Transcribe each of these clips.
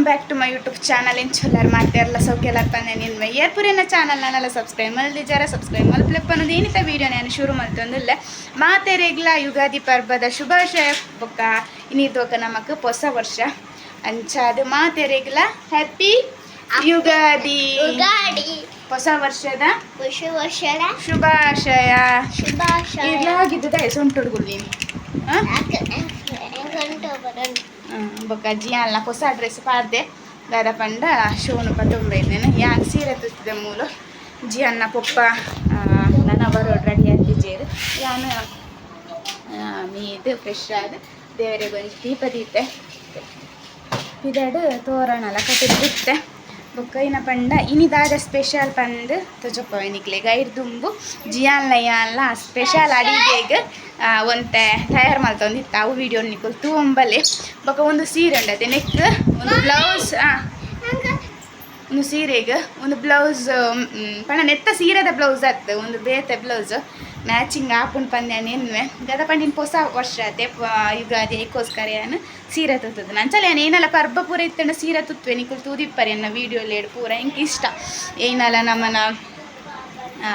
Welcome back to my YouTube channel ಏನು ಚೊಲ್ಲರ್ ಮಾಡ್ತಾರಲ್ಲ ಸೌಖ್ಯ ನಿನ್ ನಿನ್ವೆ ಏರ್ಪುರಿನ ಚಾನಲ್ ನಾನೆಲ್ಲ ಸಬ್ಸ್ಕ್ರೈಬ್ ಮಲ್ದಿದ್ದಾರೆ ಸಬ್ಸ್ಕ್ರೈಬ್ ಮಲ್ಪ್ಲಪ್ಪ ಅನ್ನೋದು ಏನಿತ ವೀಡಿಯೋ ನಾನು ಶುರು ಮಾಡ್ತಂದಿಲ್ಲ ಮಾತೆರೆಗ್ಲ ಯುಗಾದಿ ಪರ್ವದ ಶುಭಾಶಯ. ಬೊಕ್ಕ ಇನ್ನಿದ್ದೋಕ ನಮಕ್ ಹೊಸ ವರ್ಷ. ಅಂಚಾದ ಮಾತೆರೆಗ್ಲ ಹ್ಯಾಪಿ ಯುಗಾದಿ. ಯುಗಾದಿ. ಹೊಸ ವರ್ಷದ ಹೊಸ ವರ್ಷದ ಶುಭಾಶಯ. ಶುಭಾಶಯ. ಇದಾಗಿದ್ದ ಸೊಂಟೊಡ್ಗುಲ್ ನೀನು. ಹಾ? ಗಂಟು ಬರೋಣ ಬೊಕ್ಕ ಅಲ್ಲ ಹೊಸ ಡ್ರೆಸ್ ಪಾಡ್ದೆ ದಾದ ಪಂಡ ಶೋನು ಪತ್ತೊಂಬೈದೇನೆ ಯಾನ್ ಸೀರೆ ತುತ್ತಿದ ಮೂಲು ಜಿ ಅನ್ನ ಪೊಪ್ಪ ನನ್ನ ಬರೋಡು ರೆಡಿ ಆಗ್ತಿದ್ದೇರು ಯಾನು ಮೀದು ಫ್ರೆಶ್ ಆದ ದೇವರಿಗೆ ಒಂದು ದೀಪ ದೀತೆ ಪಿದಾಡು ತೋರಣ ಕಟ್ಟಿದ ಬಿತ್ತೆ ಬೊಕ್ಕ ಇನ್ನ ಪಂಡ, ಇನಿದಾದ ಸ್ಪೆಷಲ್ ಪಂದ್ ತೊಜೊಪ್ಪ ನಿಕ್ಲೆ ಗೈರ್ ದುಂಬು ಜಿಯಾನ್ ಯಾನ್ಲ ಸ್ಪೆಷಲ್ ಅಡಿಗೆಗೆ ಒಂತೆ ತಯಾರು ಮಾಡ್ತೊಂದಿತ್ತು. ಅವು ವಿಡಿಯೋ ನಿಕ್ಕಲ್ ತೂಂಬಲೆ ಬೊಕ್ಕ ಒಂದು ಸೀರೆ ಉಂಡತೆ. ನೆಕ್ ಒಂದು ಬ್ಲೌಸ್ ಒಂದು ಸೀರೆಗೆ ಒಂದು ಬ್ಲೌಸ್ ಪಣ ನೆತ್ತ ಸೀರೆದ ಬ್ಲೌಸ್ ಆಗ್ತದೆ ಒಂದು ಬೇತೆ ಬ್ಲೌಸ್. ಮ್ಯಾಚಿಂಗ್ ಆಪುಂಡು ಪಂದ್ಯ ನೆನ್ವೆ ಗದ ಪಂಡಿನ ಹೊಸ ವರ್ಷ ಅದೇ ಯುಗಾದಿ ಏಕೋಸ್ಕರ ಏನು? ಸೀರೆ ತುತ್ತದು. ನಂಚಲ್ಲ ಏನು? ಏನಲ್ಲ ಪರ್ಬ ಪೂರ ಇತ್ತಂಡ ಸೀರೆ ತುತ್ತುವೆ. ನಿಕ್ಕಲು ತೂದಿಪ್ಪರಿ ಅನ್ನ ವೀಡಿಯೋ ಲೇಡ್ ಪೂರ ಹಿಂಗೆ ಇಷ್ಟ? ಏನಲ್ಲ ನಮ್ಮನ ಆ,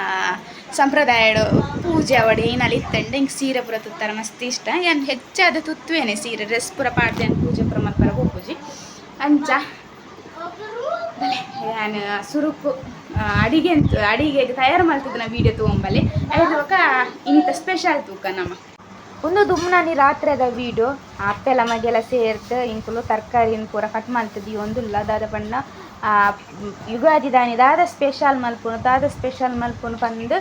ಸಂಪ್ರದಾಯಡು ಪೂಜೆ ಅವಡು ಏನಲ್ಲಿ ಇತ್ತಂಡ ಹಿಂಗೆ ಸೀರೆ ಪುರ ತುತ್ತರ? ಮಸ್ತ್ ಇಷ್ಟ. ಏನು ಹೆಚ್ಚಾದ ತುತ್ತುವೇನೆ ಸೀರೆ. ಡ್ರೆಸ್ ಪುರ ಪಾಡ್ದೆ ಪೂಜೆ ಪುರ ಮಲ್ಪರ ಪೂಜಿ ಅಂಚ. ನಾನು ಸುರುಕು. ಅಡಿಗೆ ಅಡಿಗೆ ತಯಾರು ಮಾಡ್ತಿದ್ದ ವೀಡಿಯೋ ತೊಗೊಂಬಲ್ಲಿ. ಐದುವಕ ಇಂಥ ಸ್ಪೆಷಲ್ ತೂಕ ನಮ್ಮ. ಒಂದು ದುಮ್ನಾನಿ ವೀಡು ವೀಡಿಯೋ ಅಪ್ಪೆಲ್ಲ ಮಗೆಲ್ಲ ಸೇರ್ತು ಇಂಕುಲು ತರಕಾರಿ ಪೂರ ಕಟ್ ಮಾಡ್ತಿದ್ವಿ. ಒಂದು ದಾದ ಬಣ್ಣ ಯುಗಾದಿ ದಾನಿ ದಾದ ಸ್ಪೆಷಲ್ ಮಲ್ಪುನು ದಾದ ಸ್ಪೆಷಲ್ ಮಲ್ಪುನು ಬಂದು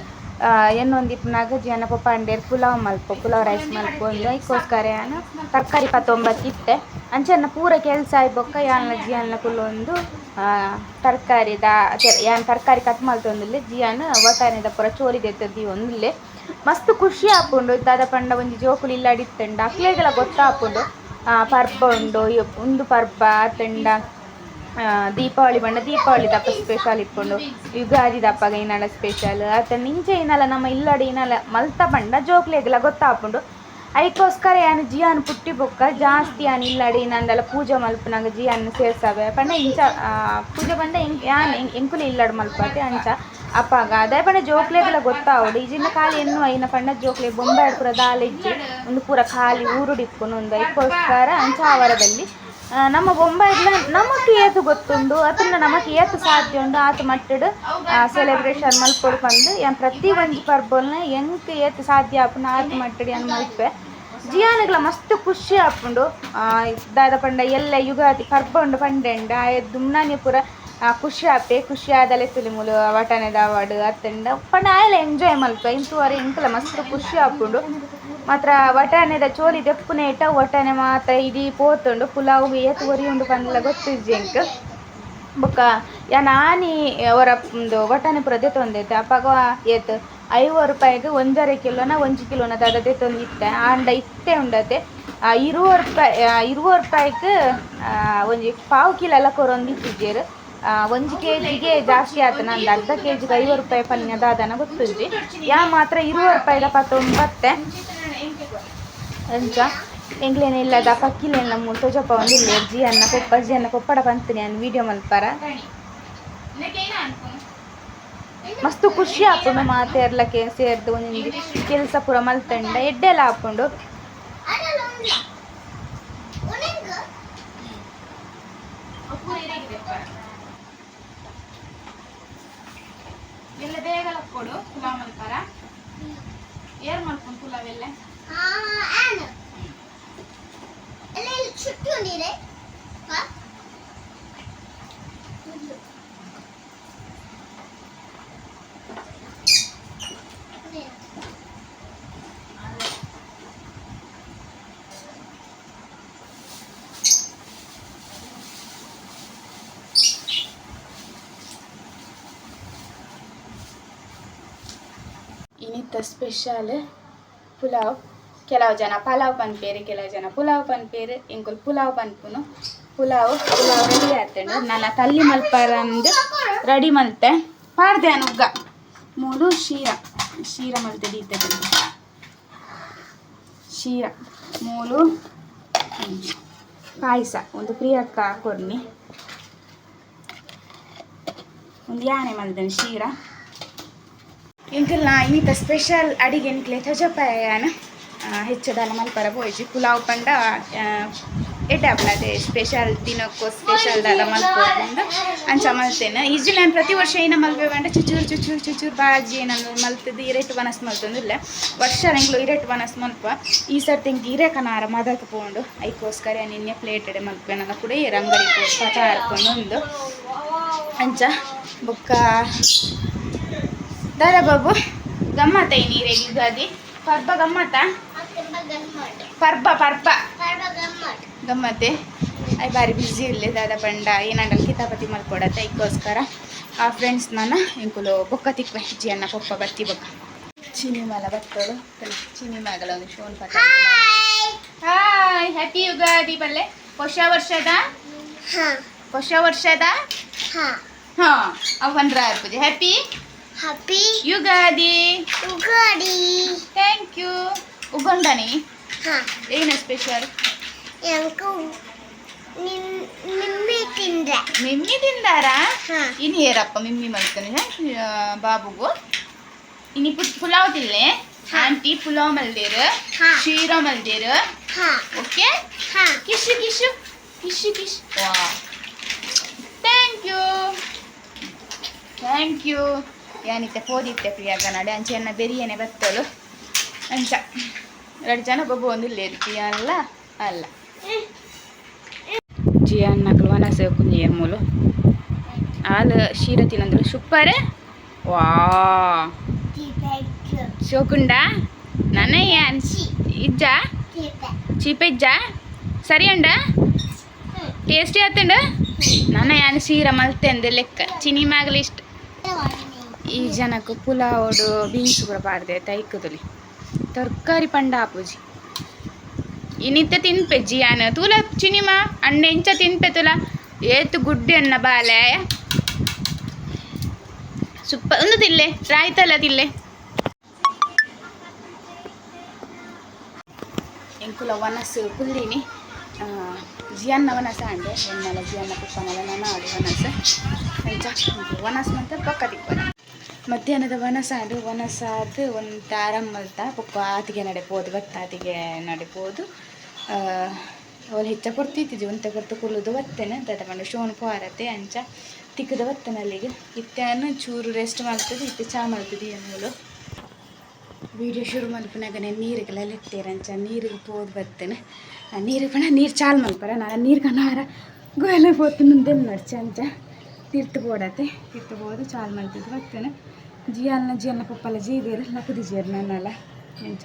ಎನ್ನೊಂದಿಪ್ಪನಾಗ ಜನಪ ಪಂಡೇರ್ ಪುಲಾವ್ ಮಲ್ಪ ಪುಲಾವ್ ರೈಸ್ ಮಲ್ಪೊಂದು ಅದಕ್ಕೋಸ್ಕರ ಏನು ತರಕಾರಿ ಪತ್ತೊಂಬತ್ತು ಇತ್ತೆ ಅಂಚನ್ನ ಪೂರ ಕೆಲಸ ಆಯ್ಬೊಕ್ಕ ಯಾನ ಜಿಯನ್ನ ಕುಲ್ಲೊಂದು ತರಕಾರಿ ದಾ ಯಾನ್ ತರಕಾರಿ ಕಟ್ ಮಲ್ತೊಂದುಲ್ಲೆ ಜಿಯಾನ ಪೂರ ಚೋರಿ ದೆತ್ತದ್ದಿ ಒಂದುಲ್ಲೆ ಮಸ್ತ್ ಖುಷಿ ಆಪುಂಡು. ದಾದ ಪಂಡ ಒಂಜಿ ಜೋಕುಲು ಇಲ್ಲಾಡಿತ್ತಂಡ. ಅಕ್ಲೆಗಳ ಗೊತ್ತಾಪುಂಡು. ಆ, ಪರ್ಬ ಉಂಡು ಒಂದು ಪರ್ಬ ಆ, ದೀಪಾವಳಿ ಬಣ್ಣ, ದೀಪಾವಳಿ ದಪ್ಪ ಸ್ಪೆಷಲ್ ಇಪ್ಪುಂಡು ಯುಗಾದಿ ದಪ್ಪಗ ಏನಲ್ಲ ಸ್ಪೆಷಲ್ ಅತ್ತ ನಿಂಚೆ ಏನಲ್ಲ ನಮ್ಮ ಇಲ್ಲಡಿ ಏನಲ್ಲ ಮಲ್ತ ಬಂಡ ಜೋಕ್ಲೆಗ್ಲ ಗೊತ್ತಾಪುಂಡು ಅದಕ್ಕೋಸ್ಕರ ಯಾನು ಜಿಯಾನ್ ಪುಟ್ಟಿ ಬೊಕ್ಕ, ಜಾಸ್ತಿ ಆನ್ ಇಲ್ಲಡಿ ನಂದೆಲ್ಲ ಪೂಜೆ ಮಲ್ಪನಾಗ ಜಿಯಾನ್ ಸೇರ್ಸವೆ. ಪಂಡ ಇಂಚ ಪೂಜೆ ಬಂದ ಇಂಕ್ ಯಾನ್ ಎಂಕ್- ಎಂಕುಲು ಇಲ್ಲಡ್ ಮಲ್ಪತೆ ಅಂಚ, ಅಪ್ಪಾಗ. ಅದೇ ಪಂಡ ಜೋಕ್ಲೆಗೆಲ್ಲ ಗೊತ್ತಾವಡು. ಈಜಿನ ಖಾಲಿ ಎನ್ನು ಐನ ಪಂಡ ಜೋಕ್ಲೆ ಬೊಂಬೆ ಪೂರ ದಾಲಿಜ್ಜಿ ಒಂದು ಪೂರ ಖಾಲಿ ಊರುಡಿಪ್ಪುನು ಒಂದು ಅದಕ್ಕೋಸ್ಕರ ಅಂಚ ಆವರದಲ್ಲಿ ನಮ್ಮ ಬೊಂಬಾಯಿಗ್ಲ ನಮಕ್ ಏತು ಗೊತ್ತುಂಡು. ಅದನ್ನ ನಮಕ್ ಏತು ಸಾಧ್ಯ ಉಂಡು. ಆತ ಮಟ್ಟಡ್ ಸೆಲೆಬ್ರೇಷನ್ ಮಲ್ಪೊಡು ಬಂದು ಏನ್ ಪ್ರತಿ ಒಂಜಿ ಪರ್ಬಲ್ನ ಎಂಕ್ ಏತು ಸಾಧ್ಯ ಆಪುನ ಆತ ಮಟ್ಟಡ್ ಏನ್ ಮಲ್ಪೆ. ಜಿಯಾನಗ್ಲ ಮಸ್ತ್ ಖುಷಿ ಆಪುಂಡು. ಆ, ದಾದ ಪಂಡ ಎಲ್ಲ ಯುಗಾದಿ ಪರ್ಬ ಉಂಡು ಪಂಡೆಂಡ. ದುಮ್ನಾನಿ ಪೂರ ಖುಷಿ ಆಪೆ. ಖುಷಿ ಆದಲೆ ತುಲಿಮುಲು ವಟನೆ ದಾವಾಡು ಅತ್ತಂಡ. ಪಂಡ ಆಯಲ ಎಂಜಾಯ್ ಮಲ್ಪೆ. ಇಂತುವರೆ ಇಂಕಲ ಮಸ್ತ್ ಖುಷಿ ಆಪುಂಡು. ಮಾತ್ರ ವಟಾಣೆದ ಚೋಲಿ ದೆಪ್ಪುನೆ ಇಟ್ಟ ವಟಾಣೆ ಮಾತ ಇಡೀ ಪೋತುಂಡು ಪುಲಾವ್ ಏತ್ ಒರಿ ಉಂಡು ಪಂದ್ಲ ಗೊತ್ತಿಜ್ಜಿ ಎಂಕ್ ಬೊಕ್ಕ, ಯಾ ಆನಿ ಅವರ ಒಂದು ವಟಾನೆ ಪುರ ದೆತ್ತೊಂದೈತೆ ಅಪ್ಪಾಗ ಏತ್ ಐವತ್ತು ರೂಪಾಯಿಗೆ ಒಂಜರೆ ಕಿಲೋನ ಒಂಜಿ ಕಿಲೋನ ದಾದ ದೆತ್ತೊಂದಿತ್ತೆ ಆಂಡ ಇತ್ತೆ ಉಂಡತೆ. ಇರುವ ರೂಪಾಯಿ ಇರುವ ರೂಪಾಯಿಗೆ ಒಂಜಿ ಪಾವು ಕಿಲೋ ಎಲ್ಲ ಕೊರೊಂದಿತ್ತಿದ್ದೇರು ಒಂಜಿ ಕೆ ಜಿಗೆ ಜಾಸ್ತಿ ಆಯ್ತು. ನಂದು ಅರ್ಧ ಕೆ ಜಿಗೆ ಐವತ್ತು ರೂಪಾಯಿ ಪಲ್ಯ ದಾದನ ಗೊತ್ತುಜ್ಜಿ ಯಾ ಮಾತ್ರ ಇರುವ ರೂಪಾಯಿದ ಪತ್ತೊಂಬತ್ತೆ. ಅಂಚ ಎಂಗ್ಲೇನ ಇಲ್ಲದ ಪಕ್ಕಿಲೇನ ಮೂಲ ನಮ್ಮ ಒಂದು ಇಲ್ಲ ಜಿ ಅನ್ನ ಕೊಪ್ಪ ಜಿ ಅನ್ನ ಕೊಪ್ಪಡ ಬಂತೀನಿ ನಾನು ವಿಡಿಯೋ ಮಲ್ಪಾರ. ಮಸ್ತ್ ಖುಷಿ ಆಪುಂಡು ಮಾತೆ ಇರ್ಲಕ್ಕೆ ಸೇರ್ದು ಒಂದೊಂದು ಕೆಲಸ ಪೂರ ಮಲ್ತಂಡ. ಎಡ್ಡೆಲ್ಲ ಹಾಕೊಂಡು ಕೊಡು ಪುಲಾವ್ ಮಲ್ಪಾರ ಏರ್ ಮಾಡ್ಕೊಂಡು ಪುಲಾವ್ ಎಲ್ಲ చుట్టూ నీరే ಇನ್ನಿತ್ತ ಸ್ಪೆಷಲ್ ಪುಲಾವ್, ಕೆಲವು ಜನ ಪಲಾವ್ ಪನ್ಪೇರು ಕೆಲವು ಜನ ಪುಲಾವ್ ಪನ್ಪೇರು ಇಂಗುಲ್ ಪುಲಾವ್ ಪನ್ಪುನು ಪುಲಾವ್ ಪುಲಾವ್ ರೆಡಿ ಆತಂಡು ನನ್ನ ತಲ್ಲಿ ಮಲ್ಪರಂದು ರೆಡಿ ಮಲ್ತೆ. ಪಾಡ್ದೆ ನುಗ್ಗ ಮೂರು ಶೀರ. ಶೀರ ಮಲ್ತೆ ದೀತದೆ ಶೀರ. ಮೂರು ಪಾಯಸ. ಒಂದು ಪ್ರಿಯಕ್ಕ ಕೊಡ್ನಿ. ಒಂದು ಯಾನೆ ಮಲ್ದನ್ ಶೀರ. ಇಂಕಲ್ನ ಇನ್ನಿತ ಸ್ಪೆಷಲ್ ಅಡಿಗೆ ಇನ್ಕ್ಲೆ ತಜಪಾಯನ ಹೆಚ್ಚದಾಲ ಮಲ್ಪರ ಪೋಯ್ಜಿ ಪುಲಾವ್ ಪಂಡ ಎಡ್ಡಾಪ್ನದೆ ಸ್ಪೆಷಲ್ ದಿನಕ್ಕೂ ಸ್ಪೆಷಲ್ ದಾಲ ಮಲ್ಪೋದಿಂದ ಅಂಚ ಮಲ್ತೇನೆ. ಈಜಿ ನಾನು ಪ್ರತಿ ವರ್ಷ ಏನ ಮಲ್ಬೇಕಂದ್ರೆ ಚುಚೂರು ಚುಚೂರು ಚುಚೂರು ಬಾಜಿ ನಾನು ಮಲ್ತದ್ದು ಇರೆಟ್ ವನಸ್ ವರ್ಷ ನಂಗ್ಲು ಇರೆಟ್ ವನಸ್ ಮಲ್ಪ ಈ ಸರ್ತಿ ಇಂಕ ಇರೇಕನಾರ ಮದಕ್ಕೆ ಪೋಂಡು. ಐಕೋಸ್ಕರ ನಿನ್ನೆ ಪ್ಲೇಟ್ ಎಡೆ ಮಲ್ಪೆ ನನ್ನ ಕೂಡ ರಂಗಡಿ ಪಚಾರ್ಕೊಂಡು ಒಂದು ಅಂಚ ಬೊಕ್ಕ ದಾರ ಬಾಬು ಗಮ್ಮತ್ತ ಈ ನೀರಿಗೆ ಯುಗಾದಿ. ಪರ್ಬ ಗಮ್ಮತ್ತ? ಗಮ್ಮಟ್ ಪರ್ಬ ಪರ್ಬ ಗಮ್ಮತ್ತೆ. ಐ ಬಾರಿ ಬ್ಯುಸಿ ಇರಲಿ ದಾದ ಪಂಡ. ಏನಾಗಲ್ಲ ಕಿತಾಪತಿ ಮಲ್ಕೊಡತ್ತೆ ಇದಕ್ಕೋಸ್ಕರ ಆ ಫ್ರೆಂಡ್ಸ್ ನಾನು ಇಂಕುಲು ಬೊಕ್ಕ ತಿಕ್ವೆ ಅನ್ನ ಪಪ್ಪ ಬರ್ತಿ ಬೊಕ್ಕ. ಚೀನಿ ಮಲ ಬತ್ತೋಳು ಚೀನಿ ಮಗಲ ಒಂದು ಶೋನ್ ಪತ್ತ ಹಾಯ್ ಹ್ಯಾಪಿ ಯುಗಾದಿ ಪಲ್ಲೆ. ಹೊಸ ವರ್ಷದ? ಹೊಸ ವರ್ಷದ? ಹಾ. ಹಾ ಅವನ್ರ ಪೂಜೆ happy happy Ugadi. Ugadi thank you ಉಗೊಂಡನಿ. ಹಾಂ. ಏನು ಸ್ಪೆಷಲ್ ನಿಮ್ ನಿಮ್ಮಿ ತಿಂದ್ರೆ ಮಿಮ್ಮಿ ತಿಂದಾರಾ? ಹಾ. ಇನ್ನು ಹೇರಪ್ಪ ಮಿಮ್ಮಿ ಮಲ್ತಾನೆ ಬಾಬುಗು. ಇನಿ ಪು ಪುಲಾವ್ ತಿನ್ಲೆ? ಆಂಟಿ ಪುಲಾವ್ ಮಲ್ದೇರು. ಹಾ. ಶೀರ ಮಲ್ದೇರು. ಹಾ. ಓಕೆ? ಹಾ. ಕಿಶು ಕಿಶು ಕಿಶು ಕಿಶು. ವಾ ಥ್ಯಾಂಕ್ ಯು ಥ್ಯಾಂಕ್ ಯು ಏನಿತ್ತೆ ಪೋದಿತ್ತೆ ಪ್ರಿಯಾಗ ನಡೆ ಅಂಚೆನ್ನ ಬೆರಿಯನೆ ಬತ್ತಲು. ಅಂಚ. ಎರಡು ಜನ ಬೊಬ್ಬು ಒಂದು ಇರ್ತೀಯ ಅಲ್ಲ ಅಲ್ಲ. ಜಿಯನ್ ನಕಲು ವನಸ ಕುಂಜಿಯರ್ ಮೂಲು. ಹಾಲು ಶೀರ ತಿನ್ನಂದ್ರೆ ಸೂಪರ್ ವಾ ಶೋಕುಂಡ? ನನ್ನ ಏನ್? ಇಜ್ಜ? ಚೀಪ ಇಜ್ಜ? ಸರಿ ಅಂಡ ಟೇಸ್ಟಿ ಆತಂಡ? ನನ್ನ ಯಾನ್ ಸೀರ ಮಲ್ತೆ ಅಂದೆ ಲೆಕ್ಕ. ಚಿನಿ ಮಾಗಲಿ ಇಷ್ಟ ಈ ಜನಕ್ಕೆ ಪುಲಾವ್ಡು ಬೀನ್ಸ್ ಕೂಡ ಪಾಡ್ದೆ ತೈಕದಲ್ಲಿ ತರಕಾರಿ ಪಂಡ ಆಪುಜಿ. ಇನಿತ್ತ ತಿನ್ಪೆ ಜಿಯಾನ ತೂಲ ಚಿನಿಮ, ಅಣ್ಣ ಎಂಚ ತಿನ್ಪೆ ತುಲ ಏತು ಗುಡ್ಡೆ ಅನ್ನ ಬಾಲೆ. ಸುಪ್ಪ ಒಂದು ತಿಲ್ಲೆ ರಾಯ್ತಲ್ಲ ತಿಲ್ಲೆ ಎಂಕುಲ ವನಸ್ ಕುಲ್ಲಿನಿ ಜಿಯನ್ನ ವನಸ ಅಂಡೆ ಎನ್ನಲ ಜಿಯನ್ನ ಕುಪ್ಪನಲ ನಾನು ಅದು ವನಸ ವನಸ್ ಮತ್ತೆ ಪಕ್ಕ ತಿಪ್ಪನ ಮಧ್ಯಾಹ್ನದ ವನಸ ಆಡು ವನಸ ಅದು ಒಂದು ಆರಾಮ್ ಮಲ್ತ ಪಪ್ಪ ಆತಿಗೆ ನಡೆಬೋದು ಬತ್ತ ಆತಿಗೆ ನಡೆಬೋದು ಅವಳು ಹೆಚ್ಚ ಕೊಡ್ತಿದ್ದಿದ್ದು ಒಂತ ಕೊರ್ತು ಕುಲ್ಲುದು ಬತ್ತೇನೆ ತಗೊಂಡು ಶೋನ್ ಪಾರತೆ ಅಂಚ ತಿಕ್ಕದ ಬತ್ತನ ಅಲ್ಲಿಗೆ ಇತ್ತೇನು ಚೂರು ರೆಸ್ಟ್ ಮಾಡ್ತದೆ, ಇತ್ತೆ ಚಾ ಮಾಡ್ತದೆ ಅನ್ನೋಳು ವೀಡಿಯೋ ಶುರು ಮಲ್ಪನಾಗನೆ ನೀರಿಗೆಲ್ಲ ಲೆತ್ತೇರಂಚ ನೀರಿಗೆ ಪೋದು ಬರ್ತೇನೆ ನೀರಿಗೆ ಪಣ ನೀರು ಚಾಲ್ ಮಲ್ಪರ ನಾನು ನೀರು ಕಣಾರ ಗೋಯಲ್ಲ ಪೋತು ಮುಂದೆ ನಡ್ಚ ಅಂಚ. ತಿರ್ತು ಬೋಡತ್ತೆ, ತಿರ್ತು ಬೋದು ಚಾಲ್ ಮಲ್ತಿದ್ದು ಬರ್ತೇನೆ ಜಿಯಲ್ನ ಜಿಯನ್ನ ಪಪ್ಪಲ್ಲ ಜೀದೇರು ಲಕ್ಕದಿ ಜೀರು ನನ್ನಲ್ಲ ಅಂಚ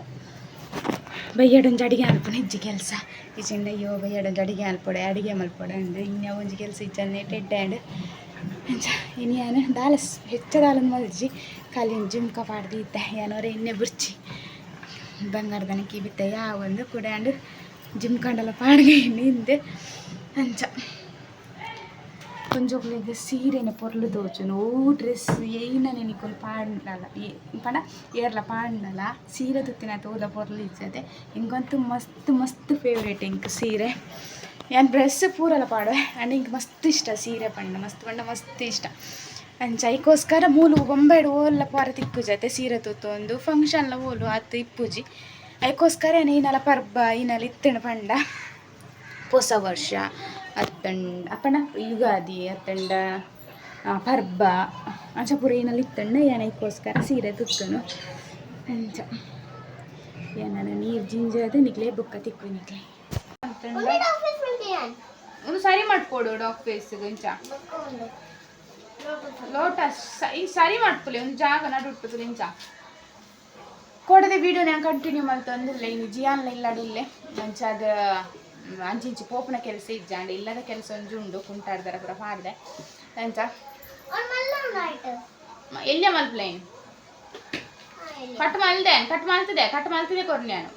ಬೈಯಡೊಂಜಿ ಅಡಿಗೆ ಅನ್ಪಣೆ ಇಜ್ಜಿ ಕೆಲಸ. ಈಚಿಂದ ಅಯ್ಯೋ, ಬೈಯಡೊಂಜಿ ಅಡಿಗೆ ಅನ್ಪೊಡೆ ಅಡಿಗೆ ಮಲ್ಪೊಡೆ ಅಂದು. ಇನ್ಯಾವ ಒಂಜಿ ಕೆಲಸ ಇಜ್ಜನ್ನೆ ಟೆಡ್ಡೆ ಅಂಡ್ ಅಂಚ ಇನ್ನು ಯಾನು ದಾಲಸ್, ಹೆಚ್ಚ ದಾಲನ್ ಮಲ್ಜಿ ಖಾಲಿ ಜುಮ್ಕ ಪಾಡ್ದು ಇದ್ದೆ ಏನೋರೆ ಇನ್ನೇ ಬುರ್ಚಿ. ಬಂಗಾರದನಕ್ಕೆ ಬಿತ್ತ ಯಾವ ಒಂದು ಜಿಮ್ ಕಂಡಲ್ಲ ಪಾಡ್ಗೆ ಹಿಂದೆ ಅಂಚ ಪೊಂಜೋಕ್ಲೆಗ್ ಸೀರೆನೆ ಪೊರ್ಲು ತೋಜುಂಡು ಒವು ಡ್ರೆಸ್ ಏನ ನೆನಿಕೊಲಿ ಪಾಡ್ನಲ್ಲ ಪಂಡ ಏರ್ಲ ಪಾಡ್ನಲ ಸೀರೆ ತುತ್ತಿನ ತೋದ ಪೊರ್ಲು ಇಜ್ಜದೆ ಎಂಕೊಂತು ಮಸ್ತ್ ಮಸ್ತ್ ಫೇವ್ರೇಟ್ ಇಂಕ್ ಸೀರೆ ಯಾನ್ ಡ್ರೆಸ್ ಪೂರಲ ಪಾಡುವೆ ಆ್ಯಂಡ್ ಇಂಕ್ ಮಸ್ತ್ ಇಷ್ಟ ಸೀರೆ ಪಂಡ ಮಸ್ತ್ ಪಂಡ ಮಸ್ತ್ ಇಷ್ಟ ಅಂಡ್ ಐಕೋಸ್ಕರ ಮೂಲು ಬೊಂಬೆಡು ಓಲ್ಲ ಪಾರ ತಿಕ್ಕು ಜೊತೆ ಸೀರೆ ತುತ್ತೊಂದು ಲ ಓಲು ಅತ್ತು ಇಪ್ಪುಜಿ ಐಕೋಸ್ಕರ ಏನ ಈನಲ ಪರ್ಬ ಈನಲ ಇತ್ತಿನ ಪಂಡ ಹೊಸ ವರ್ಷ ಅತ್ತಂಡ ಅಪ್ಪಣ ಯುಗಾದಿ ಅತ್ತಂಡ ಪರ್ಬ ಅಂಚ ಪೂರ ಏನಲ್ಲಿ ಇತ್ತಂಡ ಏನಕ್ಕೋಸ್ಕರ ಸೀರೆ ತುತ್ತನು. ಅಂಚ ಏನಾನ ನೀರು ಜಿಂಜದ ನಿಗ್ಲೆ ಬುಕ್ಕ ತಿಕ್ಕು ನಿಗ್ಲೆ. ಒಂದು ಸರಿ ಮಾಡ್ಕೊಡು ಡಾಕ್ ಫೇಸ್ ಇಂಚ ಲೋಟ ಲೋಟಸ್ ಈ ಸರಿ ಮಾಡ್ಕೊಳ್ಳಿ ಒಂದು ಜಾಗ ನಡುಟ್ಟು ಇಂಚ ಕೊಡದೆ ವಿಡಿಯೋ ನಾನು ಕಂಟಿನ್ಯೂ ಮಾಡ್ತಂದಿಲ್ಲ ಇನ್ನು ಜಿಯಾನ್ಲ ಇಲ್ಲಾಡಿಲ್ಲೇ ಮಂಚ ಅದು ಅಂಚಿಂಚಿ ಪೋಪನ ಕೆಲಸ ಇಜ್ಜಾಂಡೆ ಇಲ್ಲದ ಕೆಲಸ ಒಂಜಿ ಉಂಡು ಕುಂಟಾಡ್ದಾರ ಪೂರ ಪಾಡ್ದೆ. ಎಂಚ ಎಲ್ಲ ಮಲ್ಪ್ಲೇನ್ ಕಟ್ ಮಲ್ದೆ ಕಟ್ ಮಲ್ತಿದೆ ಕಟ್ ಮಲ್ತಿದೆ ಕೊರ್ ನಾನು.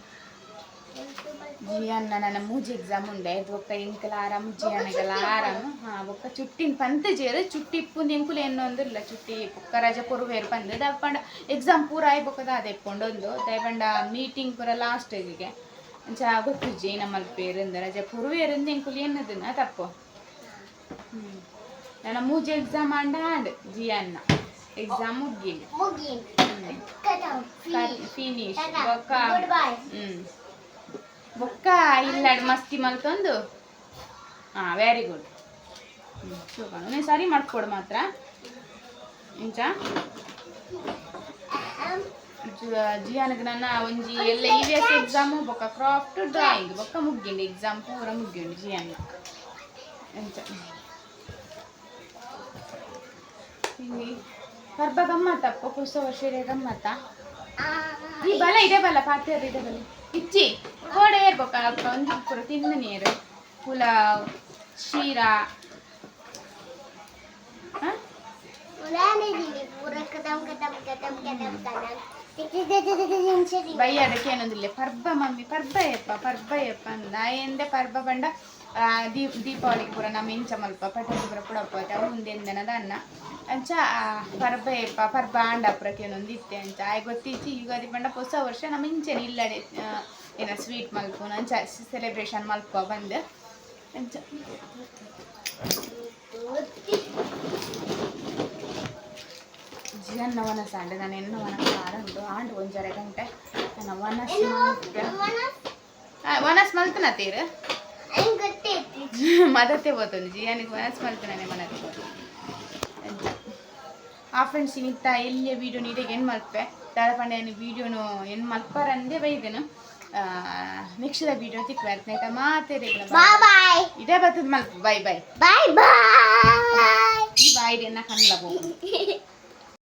ಜಿಯನ್ನ ನನ್ನ ಮೂಜಿ ಎಕ್ಸಾಮ್ ಉಂಡೆ ಬೊಕ್ಕ ಇಂಕಲ ಆರಾಮ್ ಜಿಯನಗೆಲ್ಲ ಆರಾಮ್. ಹಾ ಬೊಕ್ಕ ಚುಟ್ಟಿನ ಪಂತ ಜೇರು ಚುಟ್ಟಿ ಇಪ್ಪುಂದು ಇಂಕುಲ ಏನೊಂದು ಇಲ್ಲ ಚುಟ್ಟಿ ಬೊಕ್ಕ ರಜೆ ಪೊರುವೇರು ಪಂದ. ದಪ್ಪಂಡ ಎಕ್ಸಾಮ್ ಪೂರ ಆಯ್ ಬೊಕ್ಕ ದಾದ ಇಪ್ಕೊಂಡೊಂದು ದಯಪಂಡ ಮೀಟಿಂಗ್ ಪೂರ ಲಾಸ್ಟಿಗೆ ಅಂಚ ಗೊತ್ತುಜ್ಜಿ ನಮ್ಮ ಪೇರಿಂದ ರಜೆ ಪುರುವೇರಿಂದ ಎಂಕುಲು ಏನದನ್ನ ತಪ್ಪು. ಹ್ಞೂ ನನ್ನ ಮೂಜಿ ಎಕ್ಸಾಮ್ ಅಂಡ ಆಂಡ್ ಜಿ ಅನ್ನ. ಎಕ್ಸಾಮ್ ಮುಗಿ ಫಿನಿಶ್. ಬೊಕ್ಕ. ಹ್ಮ್. ಬೊಕ್ಕ ಇಲ್ಲಾಡ್ ಮಸ್ತಿ ಮಲ್ತೊಂದು. ಹಾ ವೆರಿ ಗುಡ್ ಹ್ಞೂ ಸರಿ ಮಾಡ್ಕೊಡು ಮಾತ್ರ. ಇಂಚ ಜಿಯಾನಗ್ ನನ್ನ ಒಂಜಿ ಎಲ್ಲ ಇವಿಎಸ್ ಎಕ್ಸಾಮ್ ಬೊಕ್ಕ ಕ್ರಾಫ್ಟ್ ಡ್ರಾಯಿಂಗ್ ಬೊಕ್ಕ ಮುಗ್ಗಿಂಡು ಎಕ್ಸಾಮ್ ಪೂರ ಮುಗ್ಗಿಂಡು ಜಿಯಾನ್ ಎಂಚ ಇಲ್ಲಿ ಪರ್ಬ ಗಮ್ಮತ್ತಪ್ಪ ಹೊಸ ವರ್ಷ ಗಮ್ಮತ್ತ? ಈ ಬಲ ಇದೆ ಬಲ, ಪಾತ್ರೆ ಇದೆ ಬಲ. ಇಚ್ಚಿ, ಕೋಡೆ ಏರ್ಬೇಕ ಅಪ್ಪ ಒಂದು ಪೂರ ತಿಂದು ನೀರು ಪುಲಾವ್ ಶೀರಾ ಹಾಂ? ಪುಲಾನೇ ಪೂರ ಕದಂ ಕದಂ ಕದಂ ಕದಂ ಕದಂ ಅದಕ್ಕೆ ಏನೊಂದಿಲ್ಲ ಪರ್ಬ ಮಮ್ಮಿ ಪರ್ಬ ಎಪ್ಪ ಪರ್ಬ ಎಪ್ಪ ಅಂದ ಎಂದೆ ಪರ್ಬ ಬಂಡ ಆ, ದೀಪ್ ದೀಪಾವಳಿಗೆ ಪೂರ ನಮ್ಮ ಇಂಚ ಮಲ್ಪ ಪಟಾಕಿ ಪೂರ ಪುಡಪ್ಪ ಅವು ಮುಂದೆಂದನದ ಅನ್ನ. ಅಂಚ ಪರ್ಬ ಎಪ್ಪ ಪರ್ಬ ಆಂಡಪುರಕ್ಕೆ ಏನೊಂದು ಇತ್ತೆ ಅಂಚ. ಆಯ್ ಗೊತ್ತಿಚ್ಚಿ ಯುಗಾದಿ ಪಂಡ ಹೊಸ ವರ್ಷ ನಮ್ಮ ಇಂಚೆ ಇಲ್ಲಡೆ ಏನ ಸ್ವೀಟ್ ಮಲ್ಪು ಅಂಚ ಸೆಲೆಬ್ರೇಷನ್ ಮಲ್ಪ ಬಂದು. ಅಂಚ. ಎನ್ನವನ ಸಂಡೆ ನಾನು ಎನ್ನವನ ಕಾರಂಡು ಆಂಡ್ ಒಂಜರೆ ಗಂಟೆ. ನನ್ನ ವನಸ್ ವನಸ್ ಮಲ್ತನ ತೀರ? ಮದತೆ ಬೋತೊಂದು ಜಿಯಾನಿಗೆ ವನಸ್ ಮಲ್ತನೇ ಮನತೆ ಆ ಫ್ರೆಂಡ್ಸ್ ಇನ್ನಿತ್ತ ಎಲ್ಲಿಯ ವೀಡಿಯೋ ನೀಟಾಗಿ ಏನು ಮಲ್ಪೆ? ದಾದಪಂಡೆಯನ್ನು ವೀಡಿಯೋನು ಏನು ಮಲ್ಪಾರಂದೇ ಬೈದೇನು. ನೆಕ್ಸ್ಟ್ ವೀಡಿಯೋ ತಿಕ್ಬಾರ್ದು ಆಯ್ತಾ? ಮಾತೇರಿಲ್ಲ ಇದೇ ಬರ್ತದ ಮಲ್ಪ. ಬಾಯ್ ಬಾಯ್ ಬಾಯ್ ಬಾಯ್ ಈ ಬಾಯ್ ಎನ್ನ ಕಣ್ಣಲ ಹೋಗಿ